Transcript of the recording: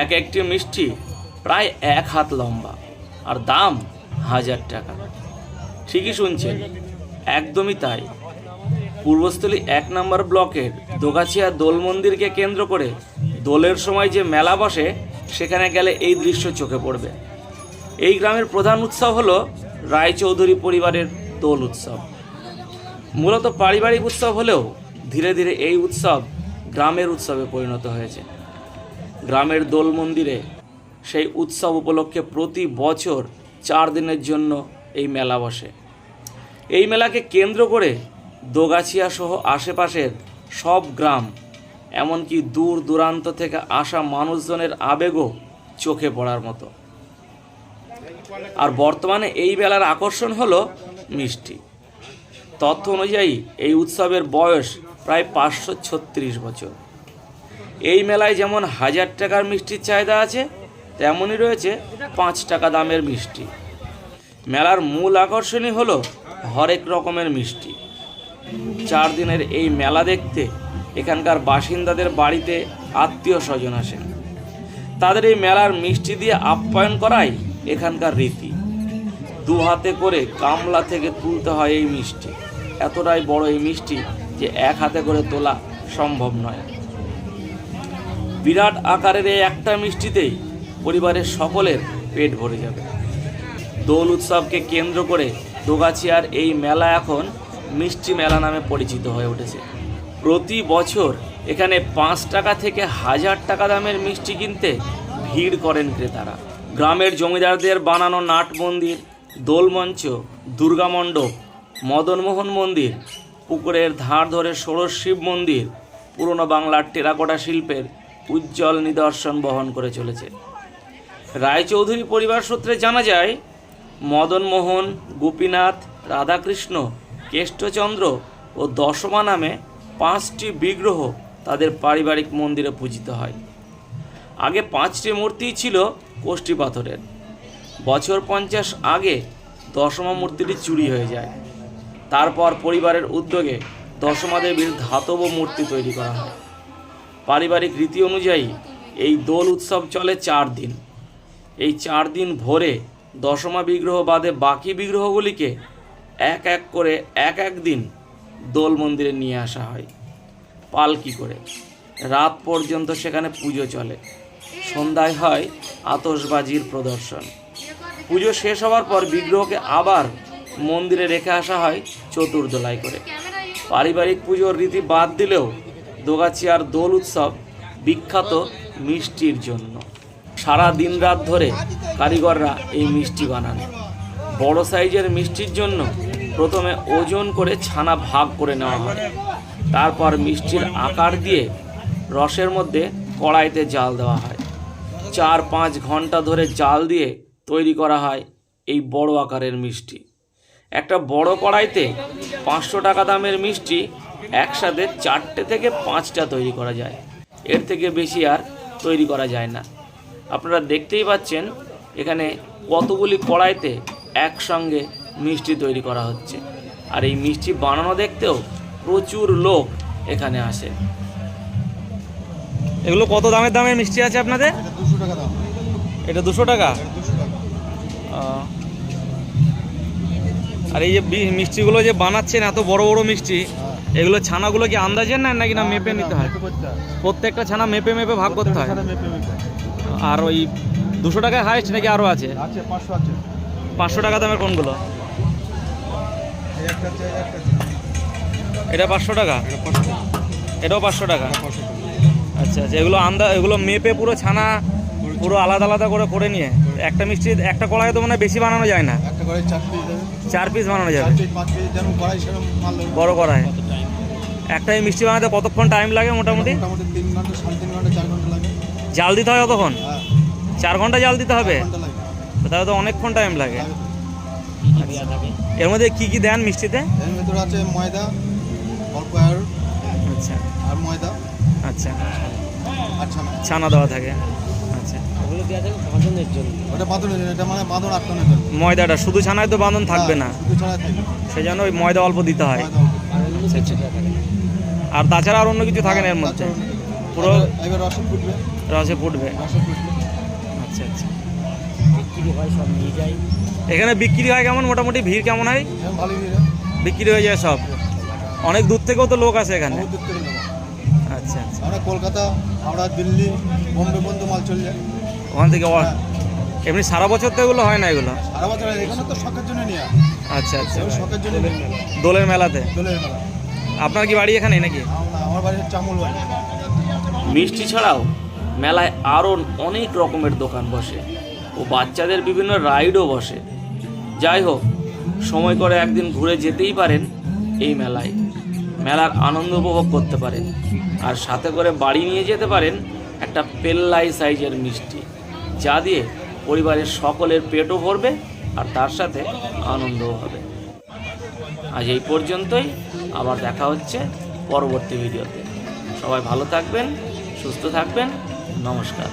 এক একটি মিষ্টি প্রায় এক হাত লম্বা আর দাম হাজার টাকা। ঠিকই শুনছেন, একদমই তাই। পূর্বস্থলী এক নম্বর ব্লকের দোগাছিয়া দোল মন্দিরকে কেন্দ্র করে দোলের সময় যে মেলা বসে, সেখানে গেলে এই দৃশ্য চোখে পড়বে। এই গ্রামের প্রধান উৎসব হলো রায়চৌধুরী পরিবারের দোল উৎসব। মূলত পারিবারিক উৎসব হলেও ধীরে ধীরে এই উৎসব গ্রামের উৎসবে পরিণত হয়েছে। গ্রামের দোল মন্দিরে সেই উৎসব উপলক্ষে প্রতি বছর চার দিনের জন্য এই মেলা বসে। এই মেলাকে কেন্দ্র করে দোগাছিয়া সহ আশেপাশের সব গ্রাম, এমনকি দূর দূরান্ত থেকে আসা মানুষজনের আবেগও চোখে পড়ার মতো। আর বর্তমানে এই মেলার আকর্ষণ হলো মিষ্টি। তথ্য অনুযায়ী এই উৎসবের বয়স প্রায় পাঁচশো ছত্রিশ বছর। এই মেলায় যেমন হাজার টাকার মিষ্টির চাহিদা আছে, তেমনই রয়েছে পাঁচ টাকা দামের মিষ্টি। মেলার মূল আকর্ষণই হলো হরেক রকমের মিষ্টি। চার দিনের এই মেলা দেখতে এখানকার বাসিন্দাদের বাড়িতে আত্মীয় স্বজন আসেন। তাদের এই মেলার মিষ্টি দিয়ে আপ্যায়ন করাই এখানকার রীতি। দু হাতে করে কামলা থেকে তুলতে হয় এই মিষ্টি। এতটাই বড় এই মিষ্টি যে এক হাতে করে তোলা সম্ভব নয়। বিরাট আকারের এই একটা মিষ্টিতেই পরিবারের সকলের পেট ভরে যাবে। দোল উৎসবকে কেন্দ্র করে দোগাছিয়ার এই মেলা এখন মিষ্টি মেলা নামে পরিচিত হয়ে উঠেছে। প্রতি বছর এখানে পাঁচ টাকা থেকে হাজার টাকা দামের মিষ্টি কিনতে ভিড় করেন ক্রেতারা। গ্রামের জমিদারদের বানানো নাট মন্দির দোলমঞ্চ, দুর্গা মণ্ডপ মদনমোহন মন্দির, পুকুরের ধার ধরে ষোড়শ শিব মন্দির, পুরনো বাংলার টেরাকোটা শিল্পের উজ্জ্বল নিদর্শন বহন করে চলেছে। রায়চৌধুরী পরিবার সূত্রে জানা যায়, মদনমোহন, গোপীনাথ, রাধাকৃষ্ণ, কেষ্টচন্দ্র ও দশমা নামে পাঁচটি বিগ্রহ তাদের পারিবারিক মন্দিরে পূজিত হয়। আগে পাঁচটি মূর্তিই ছিল কোষ্ঠী পাথরের। বছর পঞ্চাশ আগে দশমা মূর্তিটি চুরি হয়ে যায়। তারপর পরিবারের উদ্যোগে দশমা দেবীর ধাতব মূর্তি তৈরি করা হয়। পারিবারিক রীতি অনুযায়ী এই দোল উৎসব চলে চার দিন। এই চার দিন ভোরে দশমা বিগ্রহ বাদে বাকি বিগ্রহগুলিকে এক এক করে এক এক দিন দোল মন্দিরে নিয়ে আসা হয়। পালকি করে। রাত পর্যন্ত সেখানে পুজো চলে। সন্ধ্যায় হয় আতশবাজির প্রদর্শন। পুজো শেষ হওয়ার পর বিগ্রহকে আবার মন্দিরে রেখে আসা হয় চতুর্দোলায় করে। পারিবারিক পুজোর রীতি বাদ দিলেও দোগাছিয়ার দোল উৎসব বিখ্যাত মিষ্টির জন্য। সারা দিন রাত ধরে কারিগররা এই মিষ্টি বানান। বড় সাইজের মিষ্টির জন্য প্রথমে ওজন করে ছানা ভাগ করে নেওয়া হয়। তারপর মিষ্টির আকার দিয়ে রসের মধ্যে কড়াইতে জাল দেওয়া হয়। চার পাঁচ ঘণ্টা ধরে জাল দিয়ে তৈরি করা হয় এই বড় আকারের মিষ্টি। একটা বড় কড়াইতে পাঁচশো টাকা দামের মিষ্টি একসাথে চারটে থেকে পাঁচটা তৈরি করা যায়। এর থেকে বেশি আর তৈরি করা যায় না। আপনারা দেখতেই পাচ্ছেন এখানে কতগুলি কড়াইতে একসঙ্গে মিষ্টি তৈরি করা হচ্ছে। আর এই মিষ্টি বানানো দেখতেও প্রচুর লোক এখানে আসে। এগুলো কত দামের দামের মিষ্টি আছে আপনাদের? দুশো টাকা দাম। এটা দুশো টাকা? দুশো টাকা। আহ। আর এই যে মিষ্টিগুলো যে বানাচ্ছেন এত বড় বড় মিষ্টি এগুলো ছানাগুলো কি আন্দাজের নেন নাকি না মেপে নিতে হয়? হয়। প্রত্যেকটা ছানা মেপে মেপে ভাগ করতে হয়। আর ওই দুশো টাকায় হাইস্ট নাকি আরও আছে? পাঁচশো টাকা দামের কোনগুলো? এটা পাঁচশো টাকা? এটাও পাঁচশো টাকা? আচ্ছা আচ্ছা এগুলো আন্দা এগুলো মেপে পুরো ছানা পুরো আলাদা আলাদা করে করে নিয়ে? একটা মিষ্টি একটা কড়াই তো মানে বেশি বানানো যায় না? একটা করে চার পিস চার পিস বানানো চার যাবে বড় কড়াই। একটা মিষ্টি বানাতে কতক্ষণ টাইম লাগে মোটামুটি? জাল দিতে হয় কতক্ষণ? হ্যাঁ। চার ঘণ্টা জাল দিতে হবে? তাহলে তো অনেকক্ষণ টাইম লাগে। এর মধ্যে কি কি দেন মিষ্টিতে? এর ভেতরে আছে ময়দা অল্প আর আচ্ছা। আর ময়দা। আচ্ছা। আর ছানা। ছানা দেওয়া থাকে আচ্ছা ওটা বাঁধনের জন্য এটা মানে বাঁধন আটকানোর জন্য। ময়দাটা শুধু ছানায় তো বাঁধন থাকবে না। হ্যাঁ, শুধু ছাড়া থাকবে। সেই জন্য ওই ময়দা অল্প দিতে হয়। আর তাছাড়া আর অন্য কিছু থাকে না এর মধ্যে? পুরো এবার- রসে ফুটবে রসে ফুটবে আচ্ছা আচ্ছা। এখানে বিক্রি হয় কেমন? মোটামুটি ভিড় কেমন হয়? হ্যাঁ ভালোই ভিড় বিক্রি হয়ে যায় সব? অনেক দূর থেকেও তো লোক আসে এখানে। দূর থেকে নেব আচ্ছা আচ্ছা। আমরা কলকাতা আমরা দিল্লি বোম্বে পর্যন্ত মাল চলে যায়। ওখান থেকে এমনি সারা বছর তো এগুলো হয় না এগুলো? সারা বছর এখানে তো শখের জন্য নিয়ে। আচ্ছা আচ্ছা এবার শখের জন্য দোলের মেলাতে? দোলের মেলা। আপনার কি বাড়ি এখানে নাকি? আমার বাড়ি হচ্ছে বাড়ি। মিষ্টি ছাড়াও মেলায় আরও অনেক রকমের দোকান বসে ও বাচ্চাদের বিভিন্ন রাইডও বসে। যাই হোক সময় করে একদিন ঘুরে যেতেই পারেন এই মেলায়। মেলার আনন্দ উপভোগ করতে পারেন। আর সাথে করে বাড়ি নিয়ে যেতে পারেন একটা পেল্লাই সাইজের মিষ্টি। যা দিয়ে পরিবারের সকলের পেটও ভরবে আর তার সাথে আনন্দও হবে। আজ এই পর্যন্তই। আবার দেখা হচ্ছে পরবর্তী ভিডিওতে। সবাই ভালো থাকবেন, সুস্থ থাকবেন। নমস্কার।